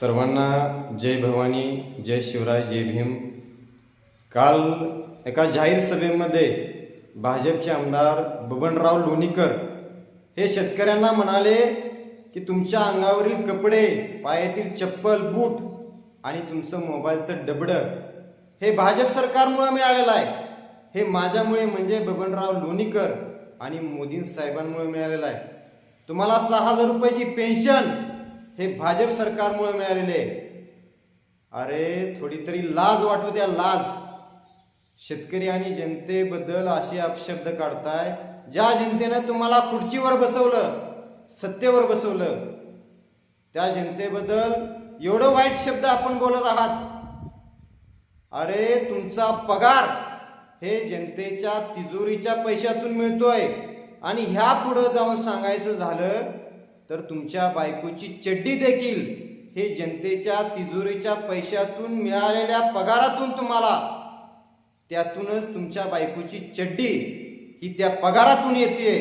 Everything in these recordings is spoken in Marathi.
सर्वांना जय भवानी जय शिवराय जय भीम. काल एका जाहीर सभेमध्ये भाजपचे आमदार बबनराव लोणीकर हे शेतकऱ्यांना म्हणाले की तुमच्या अंगावरील कपडे पायातील चप्पल बूट आणि तुमचं मोबाईलचं डबडं हे भाजप सरकारमुळे मिळालेलं आहे. हे माझ्यामुळे म्हणजे बबनराव लोणीकर आणि मोदी साहेबांमुळे मिळालेलं आहे. तुम्हाला सहा हजार रुपयाची पेन्शन हे भाजप सरकारमुळे मिळालेले आहे. अरे थोडी तरी लाज वाटू द्या लाज. शेतकरी आणि जनतेबद्दल असे अपशब्द काढताय ज्या जनतेनं तुम्हाला खुर्चीवर बसवलं सत्तेवर बसवलं त्या जनतेबद्दल एवढं वाईट शब्द आपण बोलत आहात. अरे तुमचा पगार हे जनतेच्या तिजोरीच्या पैशातून मिळतोय. आणि ह्या पुढं जाऊन सांगायचं झालं तर तुमच्या बायकोची चड्डी देखील हे जनतेच्या तिजोरीच्या पैशातून मिळालेल्या पगारातून तुम्हाला. त्यातूनच तुमच्या बायकोची चड्डी ही त्या पगारातून येते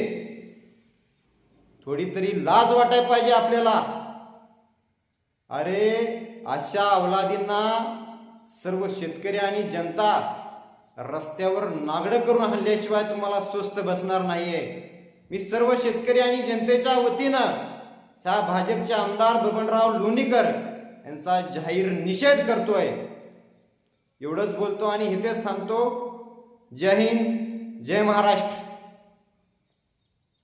थोडी तरी लाज वाटाय पाहिजे आपल्याला. अरे अशा अवलादींना सर्व शेतकरी आणि जनता रस्त्यावर नागडं करून हल्ल्याशिवाय तुम्हाला स्वस्त बसणार नाहीये. मी सर्व शेतकरी आणि जनतेच्या वतीनं ह्या भाजपचे आमदार बबनराव लोणीकर यांचा जाहीर निषेध करतोय. एवढंच बोलतो आणि इथेच थांबतो. जय हिंद जय महाराष्ट्र.